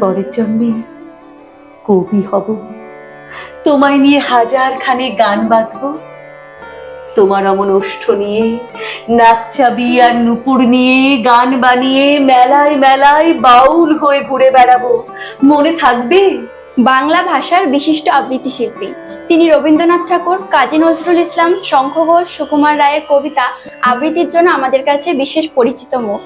পরের জন্মে কবি হব। তোমায় নিয়ে হাজার খানে গান বাঁধব তোমার অমন ওষ্ঠ নিয়ে নাকচাবি আর নুপুর নিয়ে, গান বানিয়ে মেলায় মেলায় বাউল হয়ে ঘুরে বেড়াবো। মনে থাকবে? বাংলা ভাষার বিশিষ্ট আবৃত্তি শিল্পী। তিনি রবীন্দ্রনাথ ঠাকুর, কাজী নজরুল ইসলাম শঙ্খ ঘোষ, সুকুমার রায়ের কবিতা আবৃত্তির জন্য আমাদের কাছে বিশেষ পরিচিত মুখ।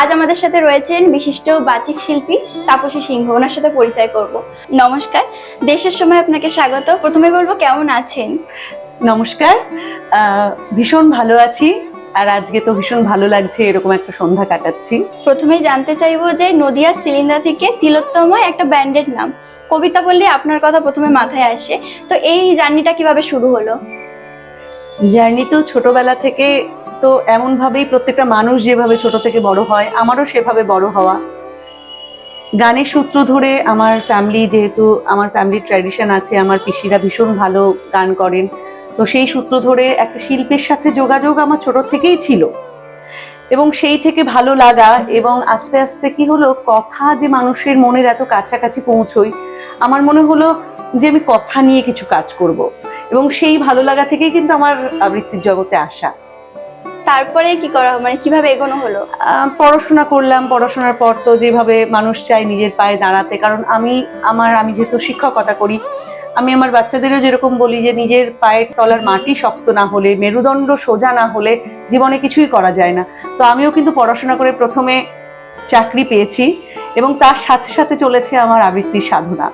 আজ আমাদের সাথে রয়েছেন বিশিষ্ট বাচিক শিল্পী তাপসী সিংহ। ওনার সাথে পরিচয় করব। নমস্কার। দেশের সময় আপনাকে স্বাগত। প্রথমে বলব কেমন আছেন? নমস্কার। ভীষণ ভালো আছি আর আজকে তো ভীষণ ভালো লাগছে এরকম একটা সন্ধ্যা কাটাচ্ছি। প্রথমেই জানতে চাইব যে নদিয়ার সিলিন্ডার থেকে তিলোত্তমা একটা ব্যান্ডের নাম। কবিতা বললে আপনার কথা প্রথমে মাথায় আসে। তো এই জার্নিটা কীভাবে শুরু হলো? জার্নি তো ছোটবেলা থেকে তো এমন ভাবেই প্রত্যেকটা মানুষ যেভাবে ছোট থেকে বড় হয়, আমারও সেভাবে বড় হওয়া। গানের সূত্র ধরে আমার ফ্যামিলি যেহেতু, আমার ফ্যামিলির ট্র্যাডিশন আছে, আমার পিসিরা ভীষণ ভালো গান করেন। তো সেই সূত্র ধরে একটা শিল্পের সাথে যোগাযোগ আমার ছোট থেকেই ছিল। এবং সেই থেকে ভালো লাগা এবং আস্তে আস্তে কি হলো, কথা যে মানুষের মনের এত কাছাকাছি পৌঁছই, আমার মনে হলো যে আমি কথা নিয়ে কিছু কাজ করব। এবং সেই ভালো লাগা থেকেই কিন্তু আমার আবৃত্তির জগতে আসা। তারপরে কি করা মানে কীভাবে এগোনো হলো? পড়াশোনা করলাম। পড়াশোনার পর তো যেভাবে মানুষ চায় নিজের পায়ে দাঁড়াতে। কারণ আমি, আমার, আমি যেহেতু শিক্ষকতা করি, আমি আমার বাচ্চাদেরও যেরকম বলি যে নিজের পায়ের তলার মাটি শক্ত না হলে, মেরুদণ্ড সোজা না হলে জীবনে কিছুই করা যায় না। তো আমিও কিন্তু পড়াশোনা করে প্রথমে চাকরি পেয়েছি এবং তার সাথে সাথে চলেছে আমার আবৃত্তির সাধনা।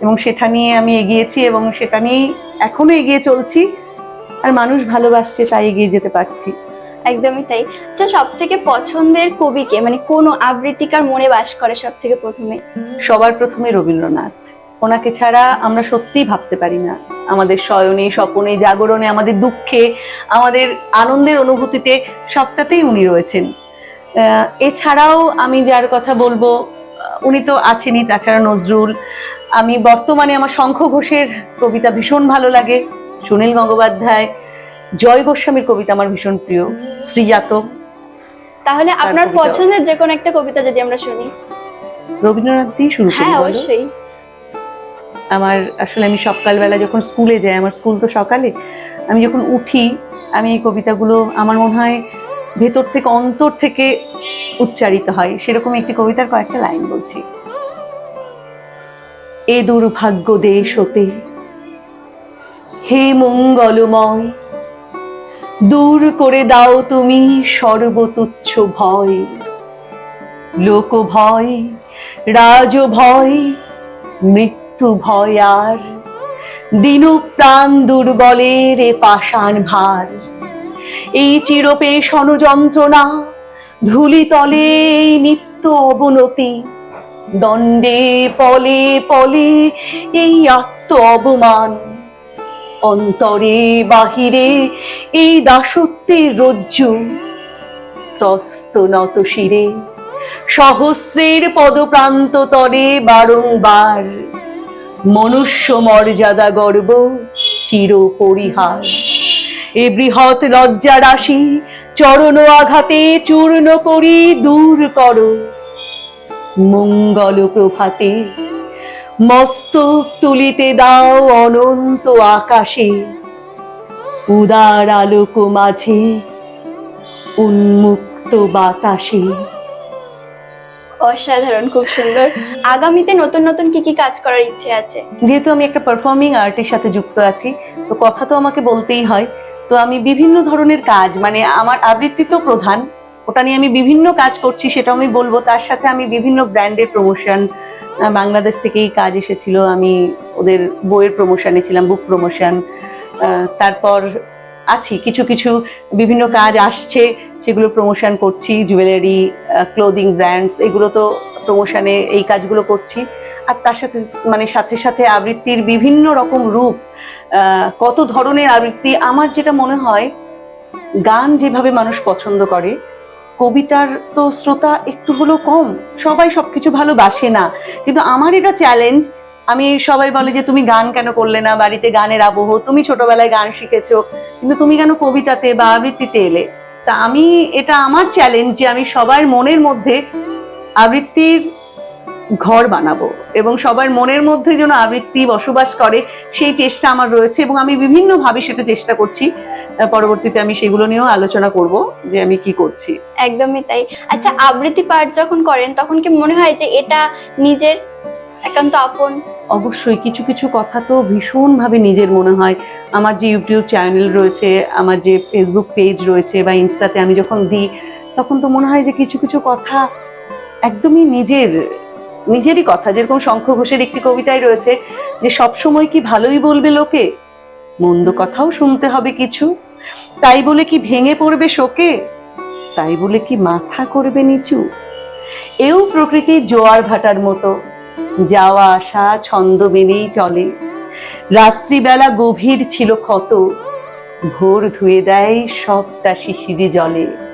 এবং সেটা নিয়ে আমি এগিয়েছি এবং সেটা নিয়েই এখনও এগিয়ে চলছি। আর মানুষ ভালোবাসছে, তাই এগিয়ে যেতে পারছি। একদমই তাই। আচ্ছা সব থেকে পছন্দের কবিকে মানে কোন আবৃত্তিকার মনে বাস করে সব থেকে প্রথমে? সবার প্রথমে রবীন্দ্রনাথ। ওনাকে ছাড়া আমরা সত্যিই ভাবতে পারি না। আমাদের শয়নে, স্বপনে, জাগরণে, আমাদের দুঃখে, আমাদের আনন্দের অনুভূতিতে সবটাতেই উনি রয়েছেন। এছাড়াও আমি যার কথা বলব উনি তো আছেনই, তাছাড়া নজরুল। আমি বর্তমানে আমার শঙ্খ ঘোষের কবিতা ভীষণ ভালো লাগে। সুনীল গঙ্গোপাধ্যায় জয় গোস্বামীর কবিতা আমার ভীষণ প্রিয় শ্রীজাত। তাহলে আপনার পছন্দের যে কোনো একটা কবিতা যদি আমরা শুনি। রবীন্দ্রনাথ দিয়ে শুরু করি হ্যাঁ অবশ্যই। আমার আসলে আমি সকালবেলা যখন স্কুলে যাই আমার স্কুল তো সকালে আমি যখন উঠি আমি এই কবিতাগুলো আমার মনে হয় ভেতর থেকে অন্তর থেকে উচ্চারিত হয়। সেরকম একটি কবিতার কয়েকটা লাইন বলছি। এ দুর্ভাগ্য দেশ হতে হে মঙ্গলময় দূর করে দাও তুমি সর্বতুচ্ছ ভয়। লোক ভয়, রাজ ভয়, মৃত্যু ভয় আর। দিন প্রাণ দুর্বলের এ পাষাণ ভার। এই চিরপেশন যন্ত্রণা ধুলি তলে এই নিত্য অবনতি, দণ্ডে পলে পলে এই আত্ম অবমান। অন্তরে বাহিরে এই দাসত্বের রজ্জু ত্রস্ত নত শিরে, সহস্রের পদপ্রান্ত তরে বারংবার মনুষ্য মর্যাদা গর্ব চির পরিহার। এ বৃহৎ লজ্জা রাশি চরণ আঘাতে চূর্ণ করি দূর কর, মঙ্গল প্রভাতে মস্তক তুলিতে দাও অনন্ত আকাশে। উদার আলোক মাঝে উন্মুক্ত বাতাসে। অসাধারণ খুব সুন্দর। আগামীতে নতুন নতুন কি কি কাজ করার ইচ্ছে আছে? যেহেতু আমি একটা পারফর্মিং আর্টের সাথে যুক্ত আছি তো কথা তো আমাকে বলতেই হয়। তো আমি বিভিন্ন ধরনের কাজ মানে আমার আবৃত্তি তো প্রধান ওটা নিয়ে আমি বিভিন্ন কাজ করছি সেটা আমি বলব। তার সাথে আমি বিভিন্ন ব্র্যান্ডের প্রমোশন বাংলাদেশ থেকেই কাজ এসেছিল। আমি ওদের বইয়ের প্রমোশনে ছিলাম বুক প্রমোশন তারপর আছি। কিছু কিছু বিভিন্ন কাজ আসছে, সেগুলো প্রমোশন করছি জুয়েলারি ক্লোদিং ব্র্যান্ডস এগুলো তো প্রমোশনে এই কাজগুলো করছি। আর তার সাথে মানে সাথে সাথে আবৃত্তির বিভিন্ন রকম রূপ কত ধরনের আবৃত্তি, আমার যেটা মনে হয়, গান যেভাবে মানুষ পছন্দ করে কবিতার তো শ্রোতা একটু হলেও কম। সবাই সবকিছু ভালোবাসে না। কিন্তু আমার এটা চ্যালেঞ্জ আমি সবাই বলে যে, তুমি গান কেন করলে না? বাড়িতে গানের আবহ, তুমি ছোটবেলায় গান শিখেছ, কিন্তু তুমি কেন কবিতাতে বা আবৃত্তিতে এলে? তা আমি, এটা আমার চ্যালেঞ্জ যে, আমি সবার মনের মধ্যে আবৃত্তির ঘর বানাবো এবং সবার মনের মধ্যে যেন আবৃত্তি বসবাস করে সেই চেষ্টা আমার রয়েছে এবং আমি বিভিন্নভাবে সেটা চেষ্টা করছি। পরবর্তীতে আমি সেগুলো নিয়েও আলোচনা করব যে আমি কি করছি। একদমই তাই। আচ্ছা আবৃত্তি পাঠ যখন করেন তখন কি মনে হয় যে এটা নিজের একান্ত আপন? অবশ্যই কিছু কিছু কথা তো ভীষণভাবে নিজের মনে হয়। আমার যে ইউটিউব চ্যানেল রয়েছে আমার যে ফেসবুক পেজ রয়েছে বা ইনস্টাতে আমি যখন দিই তখন তো মনে হয় যে কিছু কিছু কথা একদমই নিজের নিজেরই কথা, যেরকম শঙ্খ ঘোষের একটি কবিতায় রয়েছে যে, সবসময় কি ভালোই বলবে লোকে? মন্দ কথাও শুনতে হবে কিছু। তাই বলে কি ভেঙে পড়বে শোকে? তাই বলে কি মাথা করবে নিচু? এও প্রকৃতির জোয়ার ভাটার মতো। যাওয়া, আসা, ছন্দ মেনেই চলে। রাত্রিবেলা গভীর ছিল ক্ষত। ভোর ধুয়ে দেয় সবটা শিশিরি জলে।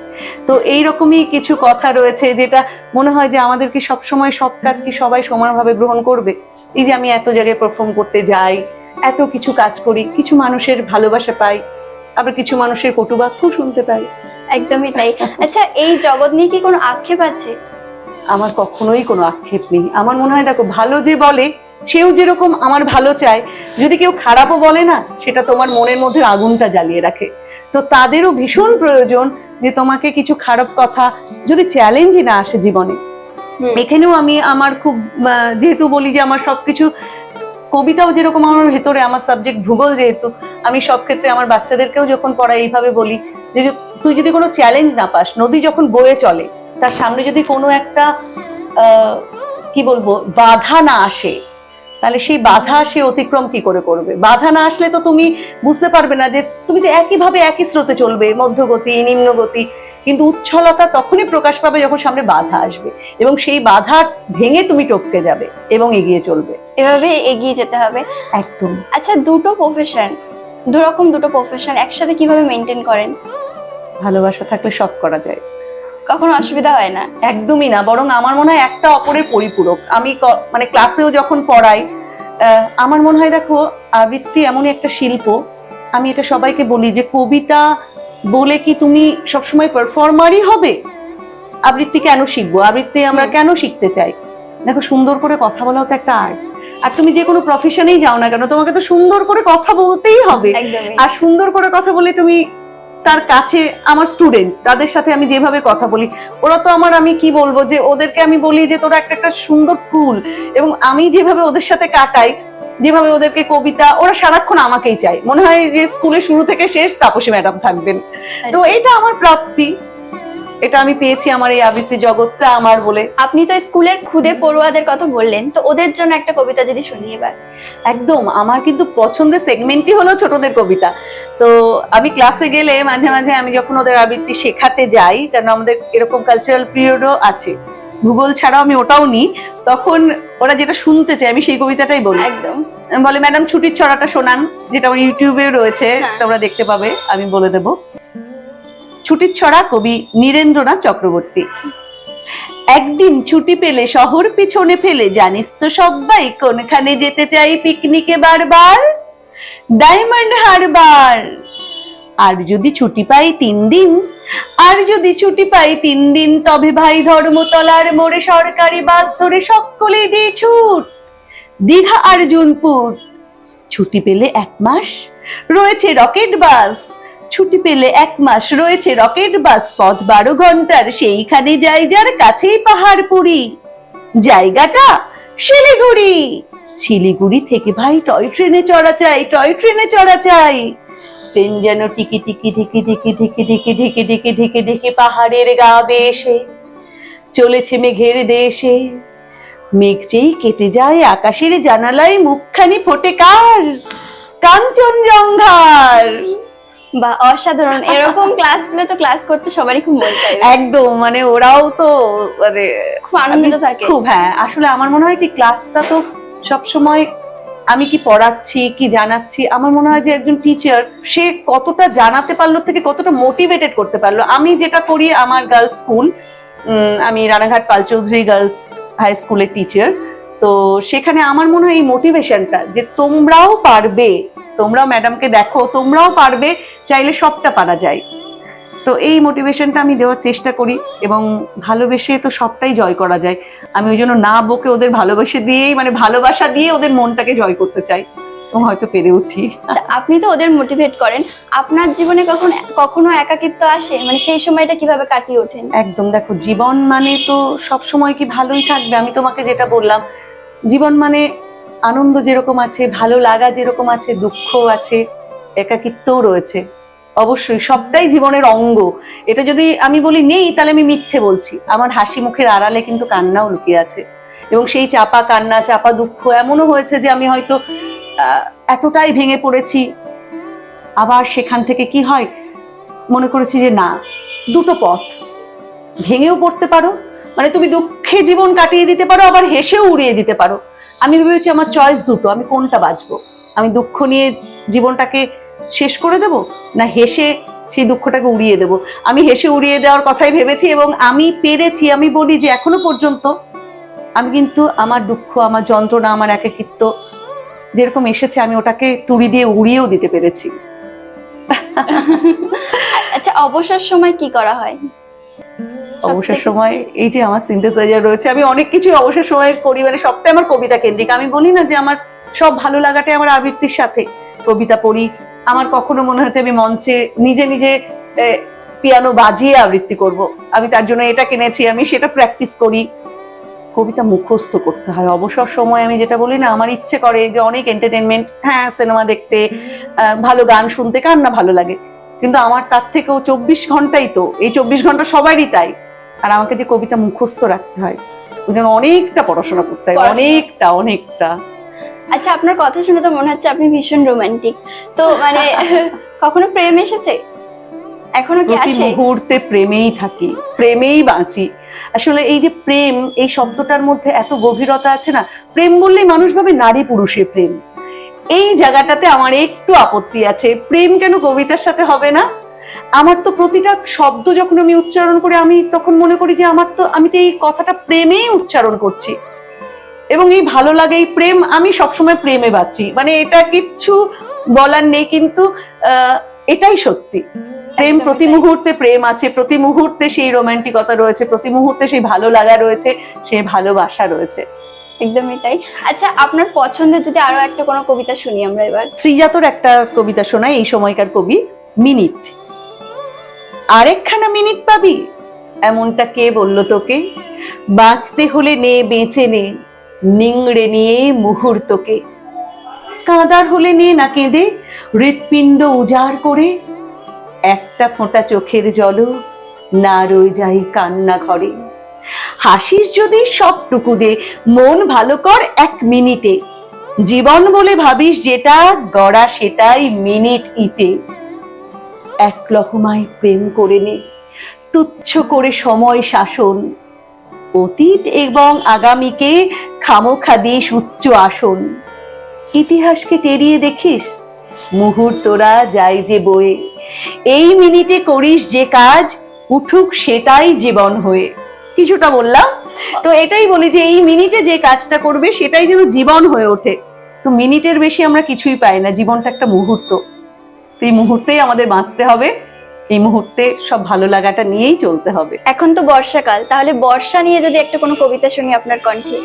তো এই রকমই কিছু কথা রয়েছে যেটা মনে হয় যে আমাদেরকে সবসময় সব কাজ কি সবাই সমানভাবে গ্রহণ করবে? এই যে আমি এত জায়গায় পারফর্ম করতে যাই এত কিছু কাজ করি কিছু মানুষের ভালোবাসা পাই আবার কিছু মানুষের কটুবাক্য শুনতে পাই। একদমই তাই। আচ্ছা এই জগৎ নিয়ে কি কোনো আক্ষেপ আছে? আমার কখনোই কোনো আক্ষেপ নেই। আমার মনে হয় দেখো ভালো যে বলে সেও যেরকম আমার ভালো চায়। যদি কেউ খারাপও বলে না সেটা তোমার মনের মধ্যে আগুনটা জ্বালিয়ে রাখে। তো তাদেরও ভীষণ প্রয়োজন যে তোমাকে কিছু খারাপ কথা যদি চ্যালেঞ্জই না আসে জীবনে। এখানেও আমি আমার খুব যেহেতু বলি যে আমার সবকিছু কবিতাও যেরকম আমার ভেতরে আমার সাবজেক্ট ভূগোল যেহেতু আমি সব ক্ষেত্রে আমার বাচ্চাদেরকেও যখন পড়াই এইভাবে বলি যে যে তুই যদি কোনো চ্যালেঞ্জ না পাস নদী যখন বয়ে চলে তার সামনে যদি কোনো একটা আহ, কি বলব বাধা না আসে তাহলে সেই বাধা সে অতিক্রম কি করে করবে? বাধা না আসলে তো তুমি বুঝতে পারবে না যে তুমি তো একইভাবে একই স্রোতে চলবে মধ্যগতি নিম্নগতি কিন্তু উচ্ছলতা তখনই প্রকাশ পাবে যখন সামনে বাধা আসবে এবং সেই বাধা ভেঙে তুমি টপকে যাবে এবং এগিয়ে চলবে। এভাবে এগিয়ে যেতে হবে। একদম। আচ্ছা দুটো প্রফেশন দুরকম দুটো প্রফেশন একসাথে কীভাবে মেনটেন করেন? ভালোবাসা থাকলে সব করা যায়। কখনো অসুবিধা হয় না। একদমই না বরং আমার মনে হয় একটা অপরের পরিপূরক। আমি মানে ক্লাসেও যখন পড়াই আমার মনে হয় দেখো আবৃত্তি এমনই একটা শিল্প। আমি এটা সবাইকে বলি যে কবিতা বলে কি তুমি সবসময় পারফর্মারই হবে? আবৃত্তি কেন শিখব? আবৃত্তি আমরা কেন শিখতে চাই? দেখো সুন্দর করে কথা বলাও তো একটা আর্ট আর তুমি যে কোনো প্রফেশনেই যাও না কেন তোমাকে তো সুন্দর করে কথা বলতেই হবে। আর সুন্দর করে কথা বলে তুমি তার কাছে আমার স্টুডেন্ট তাদের সাথে আমি যেভাবে কথা বলি ওরা তো আমার আমি কি বলব যে ওদেরকে আমি বলি যে তোরা একটা একটা সুন্দর ফুল এবং আমি যেভাবে ওদের সাথে কাটাই যেভাবে ওদেরকে কবিতা ওরা সারাক্ষণ আমাকেই চাই মনে হয় যে স্কুলে শুরু থেকে শেষ তাপসী ম্যাডাম থাকবেন। তো এটা আমার প্রাপ্তি। এটা আমি পেয়েছি আমার এই আবৃত্তি জগৎটা আমার বলে। আপনি তো স্কুলের খুদে পড়ুয়াদের কথা বললেন তো ওদের জন্য একটা কবিতা যদি শুনি এবার। একদম আমার কিন্তু পছন্দের সেগমেন্টই হলো ছোটদের কবিতা। তো আমি ক্লাসে গেলে মাঝে মাঝে আমি যখন ওদের আবৃত্তি শেখাতে যাই কারণ আমাদের এরকম কালচারাল পিরিয়ডও আছে। ভূগোল ছাড়াও আমি ওটাও নিই তখন ওরা যেটা শুনতে চায় আমি সেই কবিতাটাই বলি। একদম। বলে ম্যাডাম ছুটির ছড়াটা শোনান যেটা আমার ইউটিউবে রয়েছে হ্যাঁ। তোমরা দেখতে পাবে আমি বলে দেব। ছুটির ছড়া কবি নীরেন্দ্রনাথ চক্রবর্তী। একদিন ছুটি পেলে শহর পিছনে ফেলে, জানিস তো সবাই কোনখানে যেতে চাই পিকনিকে বারবার? ডায়মন্ড হারবার। আর যদি ছুটি পাই তিন দিন, আর যদি ছুটি পাই তিন দিন, তবে ভাই ধর্মতলার মোড়ে সরকারি বাস ধরে সকলেই দিয়ে ছুট, দীঘা আর জুনপুর। ছুটি পেলে এক মাস রয়েছে রকেট বাস ছুটি পেলে এক মাস রয়েছে রকেট বাস পথ বারো ঘণ্টার, সেইখানে যাই যার কাছেই পাহাড়পুরি। জায়গাটা শিলিগুড়ি। শিলিগুড়ি থেকে ভাই টয় ট্রেনে চড়া চাই, টয় ট্রেনে চড়া চাই। ট্রেন যেন টিকি টিকি ঢিকি টিকি টিকি টিকি টিকি টিকি টিকি টিকি পাহাড়ের গা বেশে চলেছে মেঘের দেশে। মেঘ যেই কেটে যায় আকাশের জানালায় মুখখানি ফোটে কার? কাঞ্চনজঙ্ঘার। বা অসাধারণ এরকম ক্লাসগুলো তো ক্লাস করতে সবারই খুব মন একদম মানে ওরাও তো মানে খুব আনন্দিত থাকে। খুব হ্যাঁ আসলে আমার মনে হয় কি ক্লাসটা তো সব সময় আমি কি পড়াচ্ছি কি জানাচ্ছি আমার মনে হয় যে একজন টিচার সে কতটা জানাতে পারল থেকে কতটা মোটিভেটেড করতে পারল। আমি যেটা করি আমার গার্লস স্কুল আমি রানাঘাট পাল চৌধুরী গার্লস হাই স্কুলের টিচার তো সেখানে আমার মনে হয় এই মোটিভেশনটা যে তোমরাও পারবে তোমরাও ম্যাডামকে দেখো তোমরাও পারবে চাইলে সবটা পারা যায়। তো এই মোটিভেশনটা আমি দেওয়ার চেষ্টা করি এবং ভালোবেসে তো সবটাই জয় করা যায়। আমি ওই জন্য না বকে ওদের ভালোবেসে দিয়েই মানে ভালোবাসা দিয়ে ওদের মনটাকে জয় করতে চাই। এবং হয়তো পেরেওছি আচ্ছা, আপনি তো ওদের মোটিভেট করেন। আপনার জীবনে কখন কখনো একাকিত্ব আসে? মানে সেই সময়টা কীভাবে কাটিয়ে ওঠেন? একদম দেখো জীবন মানে তো সব সময় কি ভালোই থাকবে? আমি তোমাকে যেটা বললাম জীবন মানে আনন্দ যেরকম আছে, ভালো লাগা যেরকম আছে, দুঃখ আছে, একাকিত্বও রয়েছে। অবশ্যই সবটাই জীবনের অঙ্গ। এটা যদি আমি বলি নেই, তাহলে আমি মিথ্যে বলছি। আমার হাসি মুখের আড়ালে কিন্তু কান্নাও লুকিয়ে আছে। এবং সেই চাপা কান্না, চাপা দুঃখ এমনও হয়েছে যে আমি হয়তো এতটাই ভেঙে পড়েছি। আবার সেখান থেকে কি হয়? মনে করেছি যে না, দুটো পথ। ভেঙেও পড়তে পারো মানে তুমি দুঃখে জীবন কাটিয়ে দিতে পারো, আবার হেসেও উড়িয়ে দিতে পারো। আমি ভেবেছি আমার চয়েস দুটো, আমি কোনটা বাঁচবো? আমি দুঃখ নিয়ে জীবনটাকে শেষ করে দেব, না হেসে সেই দুঃখটাকে উড়িয়ে দেব? আমি হেসে উড়িয়ে দেওয়ার কথাই ভেবেছি এবং আমি পেরেছি, আমি বলি যে এখনও পর্যন্ত আমি কিন্তু আমার দুঃখ, আমার যন্ত্রণা, আমার একাকিত্ব যেরকম এসেছে, আমি ওটাকে তুড়ি দিয়ে উড়িয়েও দিতে পেরেছি। আচ্ছা অবসর সময় কি করা হয়? অবসর সময়, এই যে আমার সিনথেসাইজার রয়েছে, আমি অনেক কিছু অবসর সময় করি মানে সবটাই আমার কবিতা কেন্দ্রিক। আমি বলি না যে আমার সব ভালো লাগাটাই আমার আবৃত্তির সাথে। কবিতা পড়ি, আমার কখনো মনে হচ্ছে আমি মঞ্চে নিজে নিজে পিয়ানো বাজিয়ে আবৃত্তি করব। আমি তার জন্য এটা কিনেছি, আমি সেটা প্র্যাকটিস করি। কবিতা মুখস্থ করতে হয়। অবসর সময় আমি যেটা বলি না, আমার ইচ্ছে করে যে অনেক এন্টারটেনমেন্ট হ্যাঁ সিনেমা দেখতে ভালো গান শুনতে, কার না ভালো লাগে? কিন্তু আমার তার থেকেও চব্বিশ ঘন্টাই তো, এই চব্বিশ ঘণ্টা সবারই তাই। আর আমাকে যে কবিতা মুখস্থ রাখতে হয় ওই জন্য অনেকটা পড়াশোনা করতে হয় অনেকটা অনেকটা। আচ্ছা আপনার কথা শুনে তো মনে হচ্ছে আপনি ভীষণ রোমান্টিক তো মানে কখনো প্রেম এসেছে? এখনও কি আসে? মুহূর্তে প্রেমেই থাকি প্রেমেই বাঁচি। আসলে এই যে প্রেম এই শব্দটার মধ্যে এত গভীরতা আছে না প্রেম বললেই মানুষ ভাবে নারী পুরুষের প্রেম। এই জায়গাটাতে আমার একটু আপত্তি আছে প্রেম কেন কবিতার সাথে হবে না? আমার তো প্রতিটা শব্দ যখন আমি উচ্চারণ করি আমি তখন মনে করি যে আমার তো আমি তো এই কথাটা প্রেমেই উচ্চারণ করছি। এবং এই ভালো লাগে এই প্রেম আমি সবসময় প্রেমে বাঁচি। মানে এটা কিচ্ছু বলার নেই কিন্তু এটাই সত্যি। প্রেম প্রতি মুহূর্তে প্রেম আছে প্রতি মুহূর্তে সেই রোমান্টিকতা রয়েছে প্রতি মুহূর্তে সেই ভালো লাগা রয়েছে সেই ভালোবাসা রয়েছে। একদমই তাই। আচ্ছা আপনার পছন্দের যদি আরও একটা কোনো কবিতা শুনি আমরা এবার। শ্রীজাতর একটা কবিতা শোনায় এই সময়কার কবি মিনিট। আরেকখানা মিনিট পাবি। এমনটা কে বলল তোকে? বাঁচতে হলে নে, বেঁচে নে। নিংড়ে নিয়ে মুহূর্তকে কাঁদার হলে নে না কেঁদে, হৃৎপিণ্ড উজাড় করে। একটা ফোঁটা চোখের জল না রয়ে যাই কান্না ঘরে। হাসিস যদি সবটুকু দে, মন ভালো কর এক মিনিটে। জীবন বলে ভাবিস যেটা, গড়া সেটাই মিনিট ইতে এক লহমায় প্রেম করে নে, তুচ্ছ করে সময় শাসন, অতীত এবং আগামীকে খামোখা দিস উচ্চ আসন। ইতিহাসকে টেরিয়ে দেখিস মুহূর্তরা যায় যে বয়ে, এই মিনিটে করিস যে কাজ, উঠুক সেটাই জীবন হয়ে। কিছুটা বললাম? তো এটাই বলি যে এই মিনিটে যে কাজটা করবে সেটাই যেন জীবন হয়ে ওঠে। তো মিনিটের বেশি আমরা কিছুই পাই না, জীবনটা একটা মুহূর্ত। এই মুহূর্তেই আমাদের বাঁচতে হবে। এই মুহূর্তে সব ভালো লাগাটা নিয়েই চলতে হবে। এখন তো বর্ষাকাল তাহলে বর্ষা নিয়ে যদি একটা কোনো কবিতা শুনি আপনার কণ্ঠে।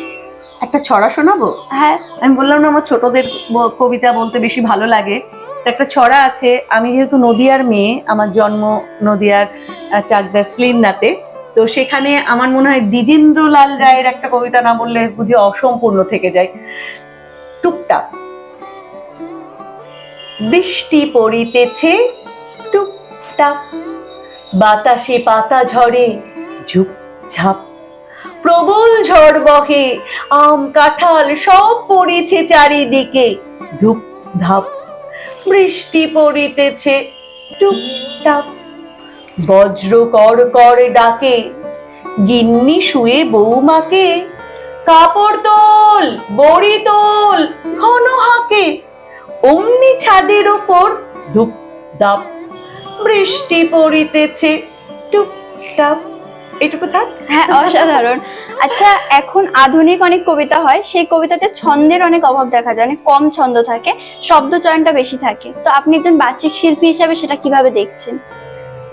একটা ছড়া শোনাবো? হ্যাঁ। আমি বললাম না আমার ছোটদের কবিতা বলতে বেশি ভালো লাগে। তো একটা ছড়া আছে আমি যেহেতু নদিয়ার মেয়ে আমার জন্ম নদিয়ার চাকদার স্লিন্দাতে তো সেখানে আমার মনে হয় দ্বিজেন্দ্রলাল রায়ের একটা কবিতা না বললে বুঝি অসম্পূর্ণ থেকে যায়। টুকটাক। বৃষ্টি পড়িতেছে, টুকটাক বাতাসে পাতা ঝরে, ঝুপঝাপ, প্রবল ঝড় বহে, আম কাঁঠাল সব পড়েছে চারিদিকে ধূপ ধাপ বৃষ্টি পড়িতেছে, টুকটাক বজ্র কর কর ডাকে, গিন্নি শুয়ে বৌমাকে, কাপড় তোল, বড়ি তোল, ঘন হাকে অমনি ছাদের ওপর ধূপ ধাপ বৃষ্টি পড়িতেছে। টুকটাক এটুকু থাক। হ্যাঁ অসাধারণ। আচ্ছা এখন আধুনিক অনেক কবিতা হয় সেই কবিতাতে ছন্দের অনেক অভাব দেখা যায় অনেক কম ছন্দ থাকে শব্দ চয়নটা বেশি থাকে। তো আপনি একজন বাচিক শিল্পী হিসাবে সেটা কীভাবে দেখছেন?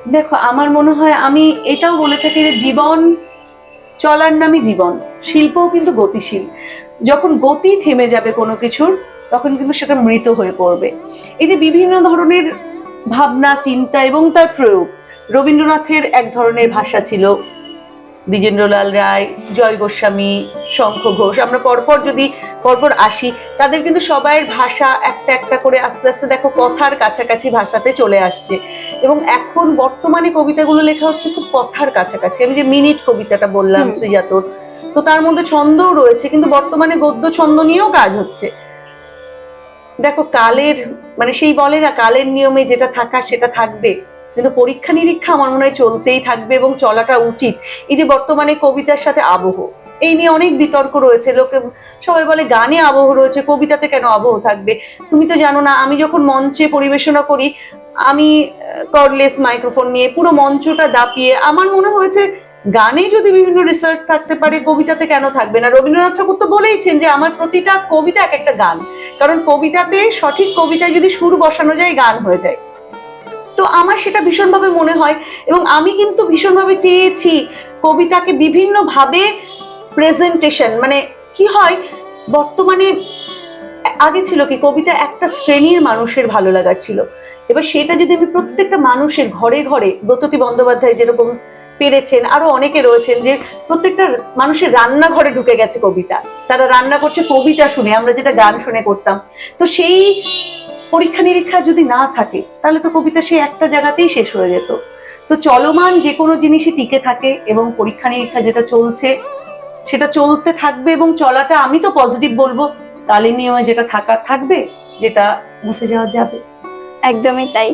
দেখো আমার মনে হয় আমি এটাও বলে থাকি যে জীবন চলার নামই জীবন শিল্পও কিন্তু গতিশীল। যখন গতি থেমে যাবে কোনো কিছুর তখন কিন্তু সেটা মৃত হয়ে পড়বে। এই যে বিভিন্ন ধরনের ভাবনা চিন্তা এবং তার প্রয়োগ রবীন্দ্রনাথের এক ধরনের ভাষা ছিল দ্বিজেন্দ্রলাল রায় জয় গোস্বামী শঙ্খ ঘোষ। আমরা পরপর যদি পরপর আসি তাদের কিন্তু সবাইয়ের ভাষা একটা একটা করে আস্তে আস্তে দেখো কথার কাছাকাছি ভাষাতে চলে আসছে। এবং এখন বর্তমানে কবিতাগুলো লেখা হচ্ছে খুব কথার কাছাকাছি। আমি যে মিনিট কবিতাটা বললাম। শ্রীজাতর তো তার মধ্যে ছন্দও রয়েছে কিন্তু বর্তমানে গদ্য ছন্দ নিয়েও কাজ হচ্ছে। দেখো, কালের মানে সেই বলে না, কালের নিয়মে যেটা থাকা সেটা থাকবে। কিন্তু পরীক্ষা নিরীক্ষা আমার মনে হয় চলতেই থাকবে এবং চলাটা উচিত। এই যে বর্তমানে কবিতার সাথে আবহ, এই নিয়ে অনেক বিতর্ক রয়েছে। লোকে সবাই বলে, গানে আবহ রয়েছে, কবিতাতে কেন আবহ থাকবে? তুমি তো জানো না, আমি যখন মঞ্চে পরিবেশনা করি, আমি কর্ডলেস মাইক্রোফোন নিয়ে পুরো মঞ্চটা দাপিয়ে, আমার মনে হয়েছে গানে যদি বিভিন্ন রিসার্চ থাকতে পারে, কবিতাতে কেন থাকবে না? রবীন্দ্রনাথ ঠাকুর তো বলেইছেন যে আমার প্রতিটা কবিতা এক একটা গান। কারণ কবিতাতে সঠিক কবিতায় যদি সুর বসানো যায়, গান হয়ে যায়। তো আমার সেটা ভীষণভাবে মনে হয় এবং আমি কিন্তু ভীষণভাবে চেয়েছি কবিতাকে বিভিন্নভাবে প্রেজেন্টেশন মানে কি হয়, বর্তমানে আগে ছিল কি, কবিতা একটা শ্রেণির মানুষের ভালো লাগার ছিল। এবার সেটা যদি আমি প্রত্যেকটা মানুষের ঘরে ঘরে, ব্রততী বন্দ্যোপাধ্যায় যেরকম পেরেছেন, আরও অনেকে রয়েছেন যে প্রত্যেকটা মানুষের রান্নাঘরে ঢুকে গেছে কবিতা। তারা রান্না করছে কবিতা শুনে, আমরা যেটা গান শুনে করতাম। তো সেই পরীক্ষা নিরীক্ষা যদি না থাকে, তাহলে তো কবিতা সেই একটা জায়গাতেই শেষ হয়ে যেত। তো চলমান যে কোনো জিনিসই টিকে থাকে এবং পরীক্ষা নিরীক্ষা যেটা চলছে, সেটা চলতে থাকবে এবং চলাটা আমি তো পজিটিভ বলব তালে নিয়মে যেটা থাকা, থাকবে, যেটা মুছে যাওয়া যাবে। একদমই তাই।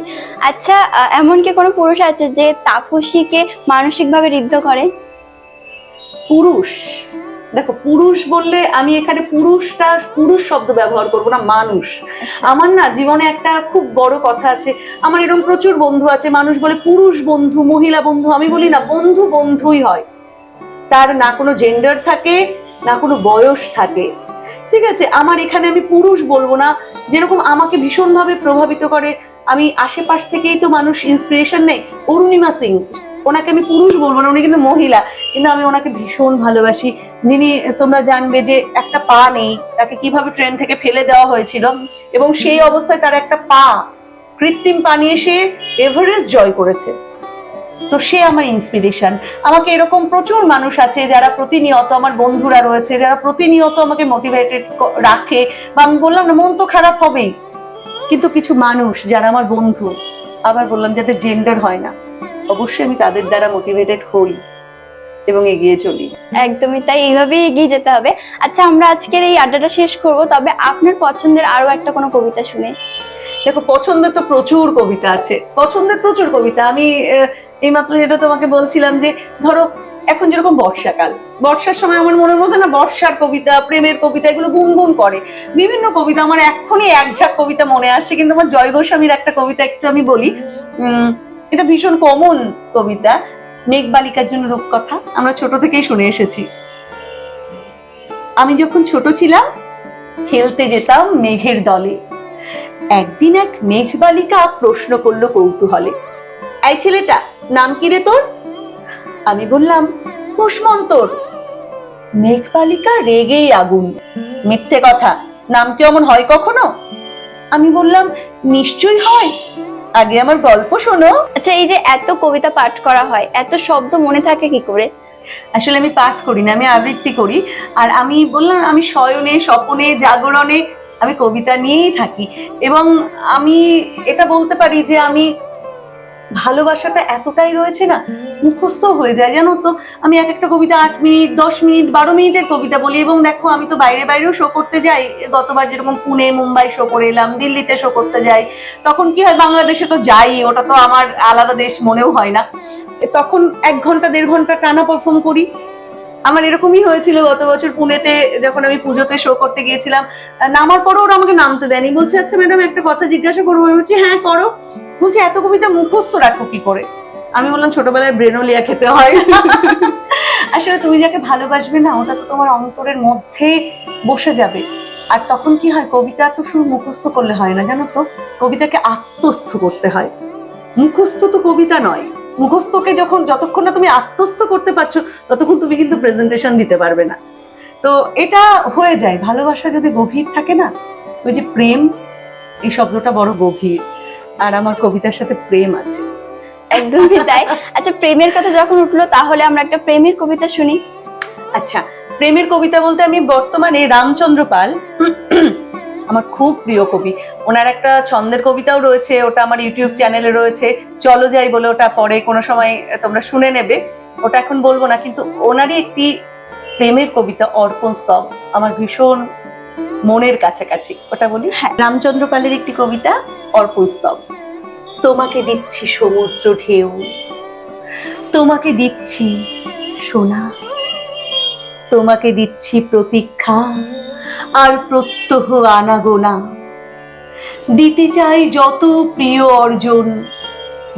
আচ্ছা এমন কি কোনো পুরুষ আছে যে তাপসীকে মানসিকভাবে ঋদ্ধ করে? পুরুষ। দেখো পুরুষ বললে আমি এখানে পুরুষটা পুরুষ শব্দ ব্যবহার করব না মানুষ। আমার না জীবনে একটা খুব বড় কথা আছে। আমার এরকম প্রচুর বন্ধু আছে মানুষ বলে পুরুষ বন্ধু মহিলা বন্ধু আমি বলি না বন্ধু বন্ধুই হয়। তার না কোনো জেন্ডার থাকে না কোনো বয়স থাকে। ঠিক আছে আমার এখানে আমি পুরুষ বলব না যেরকম আমাকে ভীষণভাবে প্রভাবিত করে। আমি আশেপাশ থেকেই তো মানুষ ইন্সপিরেশন নেই অরুণিমা সিং, ওনাকে আমি পুরুষ বলব না, উনি কিন্তু মহিলা। কিন্তু আমি ওনাকে ভীষণ ভালোবাসি। যিনি, তোমরা জানবে যে একটা পা নেই, তাকে কীভাবে ট্রেন থেকে ফেলে দেওয়া হয়েছিল। এবং সেই অবস্থায় তার একটা পা, কৃত্রিম পা নিয়ে সে এভারেস্ট জয় করেছে। তো সে আমার ইন্সপিরেশন আমাকে এরকম প্রচুর মানুষ আছে যারা প্রতিনিয়ত আমার বন্ধুরা রয়েছে, যারা প্রতিনিয়ত আমাকে মোটিভেটেড রাখে। বা আমি বললাম না, মন তো খারাপ হবেই। কিন্তু কিছু মানুষ যারা আমার বন্ধু আবার বললাম যাদের জেন্ডার হয় না অবশ্যই আমি তাদের দ্বারা মোটিভেটেড হই এবং এগিয়ে চলি। একদমই তাই এইভাবেই এগিয়ে যেতে হবে। আচ্ছা আমরা আজকের এই আড্ডাটা শেষ করব তবে আপনার পছন্দের আরও একটা কোনো কবিতা শুনে। দেখো পছন্দের তো প্রচুর কবিতা আছে। পছন্দের প্রচুর কবিতা। আমি এইমাত্র যেটা তোমাকে বলছিলাম যে ধরো এখন যেরকম বর্ষাকাল, বর্ষার সময় আমার মনের মধ্যে না বর্ষার কবিতা, প্রেমের কবিতা এগুলো গুনগুন করে। বিভিন্ন কবিতা আমার এখনই এক ঝাঁক কবিতা মনে আসছে, কিন্তু আমার জয় গোস্বামীর একটা কবিতা একটু আমি বলি। এটা ভীষণ কমন কবিতা, মেঘ বালিকার জন্য রূপকথা, আমরা ছোট থেকেই শুনে এসেছি। আমি যখন ছোট ছিলাম, খেলতে যেতাম মেঘের দলে। একদিন এক মেঘবালিকা প্রশ্ন করল কৌতূহলে, এই ছেলেটা, নাম কি রে তোর? আমি বললাম কুষ্মন্তর। মেঘবালিকা রেগেই আগুন। মিথ্যে কথা নাম কি অমন হয় কখনো? আমি বললাম নিশ্চয়ই হয়। আগে আমার গল্প শোনো। আচ্ছা এই যে এত কবিতা পাঠ করা হয় এত শব্দ মনে থাকে কি করে? আসলে আমি পাঠ করি না আমি আবৃত্তি করি। আর আমি বললাম আমি শয়নে স্বপনে জাগরণে আমি কবিতা নিয়েই থাকি। এবং আমি এটা বলতে পারি যে আমি ভালোবাসাটা এতটাই রয়েছে না মুখস্থ হয়ে যায়। জানো তো, আমি এক একটা কবিতা আট মিনিট, দশ মিনিট, বারো মিনিটের কবিতা বলি এবং দেখো, আমি তো বাইরে বাইরেও শো করতে যাই। গতবার যেরকম পুনে, মুম্বাই শো করে এলাম, দিল্লিতে শো করতে যাই, তখন কি হয়, বাংলাদেশে তো যাই, ওটা তো আমার আলাদা দেশ মনেও হয় না। তখন এক ঘণ্টা, দেড় ঘণ্টা টানা পারফর্ম করি। আমার এরকমই হয়েছিল গত বছর পুনেতে, যখন আমি পুজোতে শো করতে গিয়েছিলাম। নামার পরও ওরা আমাকে নামতে দেয়নি। বলছে আচ্ছা ম্যাডাম একটা কথা জিজ্ঞাসা করব। আমি বলছি হ্যাঁ করো। বলছে, এত কবিতা মুখস্থ রাখো কি করে? আমি বললাম, ছোটবেলায় ব্রেনোলিয়া খেতে হয়। আসলে তুমি যাকে ভালোবাসবে না, ওটা তো তোমার অন্তরের মধ্যে বসে যাবে। আর তখন কি হয়, কবিতা তো শুধু মুখস্থ করলে হয় না, জানো তো? কবিতাকে আত্মস্থ করতে হয়। মুখস্থ তো কবিতা নয়। মুখস্থকে যখন, যতক্ষণ না তুমি আত্মস্থ করতে পারছ, ততক্ষণ তুমি কিন্তু প্রেজেন্টেশন দিতে পারবে না। তো এটা হয়ে যায়। ভালোবাসা যদি গভীর থাকে না, ওই যে প্রেম, এই শব্দটা বড় গভীর। আর আমার কবিতার সাথে প্রেম আছে। একদমই তাই। আচ্ছা প্রেমের কথা যখন উঠল তাহলে আমরা একটা প্রেমের কবিতা শুনি। আচ্ছা প্রেমের কবিতা বলতে আমি বর্তমানে রামচন্দ্র পাল আমার খুব প্রিয় কবি। ওনার একটা ছন্দের কবিতাও রয়েছে ওটা আমার ইউটিউব চ্যানেলে রয়েছে চলো যাই বলে ওটা পরে কোনো সময় তোমরা শুনে নেবে। ওটা এখন বলব না কিন্তু ওনারই একটি প্রেমের কবিতা অর্পণ স্তব। আমার ভীষণ মনের কাছাকাছি। ওটা বলি? হ্যাঁ। রামচন্দ্র পালের একটি কবিতা অর্পণ স্তব। তোমাকে দিচ্ছি সমুদ্র ঢেউ তোমাকে দিচ্ছি সোনা তোমাকে দিচ্ছি প্রতীক্ষা আর প্রত্যহ আনাগোনা। দিতে চাই যত প্রিয় অর্জন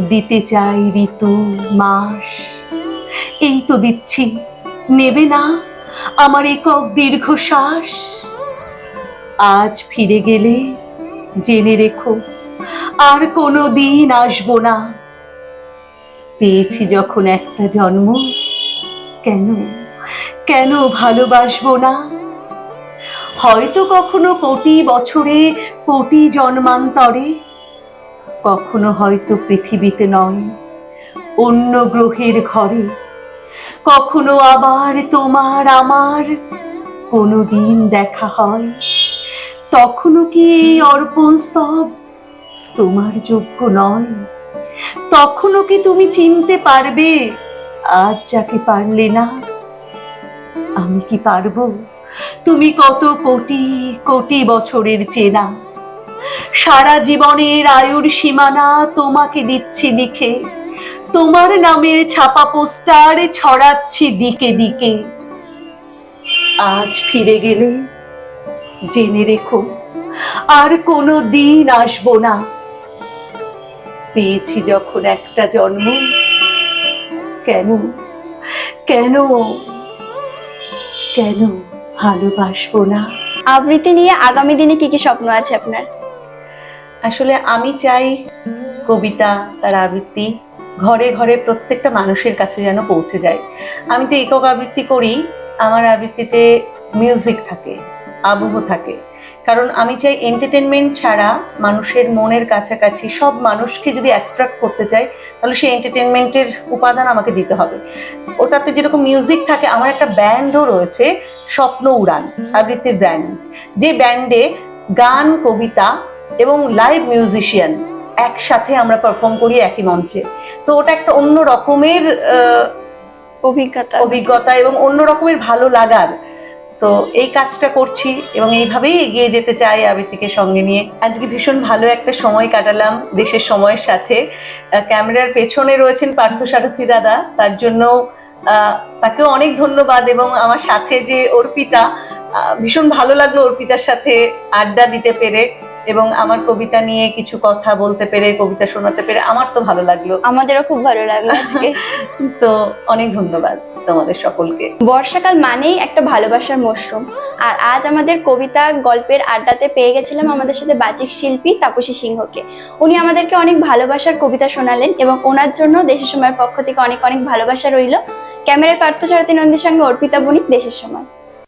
দিতে চাই ঋতু মাস। এই তো দিচ্ছি। নেবে না আমার একক দীর্ঘশ্বাস। আজ ফিরে গেলে জেনে রেখো, আর কোনো দিন আসব না। পেয়েছি যখন একটা জন্ম, কেন কেন ভালোবাসবো না? হয়তো কখনো কোটি বছরে, কোটি জন্মান্তরে, কখনো হয়তো পৃথিবীতে নয়, অন্য গ্রহের ঘরে। কখনো আবার তোমার, আমার কোনো দিন দেখা হয়। তখনও কি এই অর্পণ স্তব তোমার যোগ্য নয়? তখনও কি তুমি চিনতে পারবে? আজ যাকে পারলে না, আমি কি পারব? তুমি কত কোটি কোটি বছরের চেনা। সারা জীবনের আয়ুর সীমানা তোমাকে দিচ্ছি লিখে। তোমার নামের ছাপা পোস্টার ছড়াচ্ছি দিকে দিকে। আজ ফিরে গেলে জেনে রেখো আর কোনো দিন আসব না। পেয়েছি যখন একটা জন্ম। কেন? কেন? কেন ভালোবাসবো না? আবৃত্তি নিয়ে আগামী দিনে কি কি স্বপ্ন আছে আপনার? আসলে আমি চাই কবিতা তার আবৃত্তি ঘরে ঘরে প্রত্যেকটা মানুষের কাছে যেন পৌঁছে যায়। আমি তো একক আবৃত্তি করি আমার আবৃত্তিতে মিউজিক থাকে। আবহ থাকে। কারণ আমি চাই এন্টারটেনমেন্ট ছাড়া মানুষের মনের কাছাকাছি সব মানুষকে যদি অ্যাট্রাক্ট করতে চাই তাহলে সেই এন্টারটেনমেন্টের উপাদান আমাকে দিতে হবে। ওটাতে যেরকম মিউজিক থাকে আমার একটা ব্যান্ডও রয়েছে স্বপ্ন উড়ান আবৃত্তির ব্যান্ড যে ব্যান্ডে গান কবিতা এবং লাইভ মিউজিশিয়ান একসাথে আমরা পারফর্ম করি একই মঞ্চে। তো ওটা একটা অন্য রকমের অভিজ্ঞতা। অভিজ্ঞতা এবং অন্য রকমের ভালো লাগার তো এই কাজটা করছি এবং এইভাবেই এগিয়ে যেতে চাই আবৃত্তিকে সঙ্গে নিয়ে। আজকে ভীষণ ভালো একটা সময় কাটালাম দেশের সময়ের সাথে। ক্যামেরার পেছনে রয়েছেন পার্থ সারথী দাদা, তার জন্য তাকেও অনেক ধন্যবাদ এবং আমার সাথে যে অর্পিতা ভীষণ ভালো লাগল অর্পিতার সাথে আড্ডা দিতে পেরে। এবং আমার কবিতা নিয়ে কিছু কথা বলতে পেরে কবিতা শোনাতে পেরে আমার তো ভালো লাগল। আমাদেরও খুব ভালো লাগল আজকে। তো অনেক ধন্যবাদ তোমাদের সকলকে। বর্ষাকাল মানেই একটা ভালোবাসার মশরুম আর আজ আমাদের কবিতা গল্পের আড্ডাতে পেয়ে গেছিলাম আমাদের সাথে বাচিক শিল্পী তাপসী সিংহকে। উনি আমাদেরকে অনেক ভালোবাসার কবিতা শোনালেন এবং ওনার জন্য দেশের সময়ের পক্ষ থেকে অনেক অনেক ভালোবাসা রইল। ক্যামেরায় পার্থ সারথী নন্দীর সঙ্গে অর্পিতা বণিক দেশের সময়।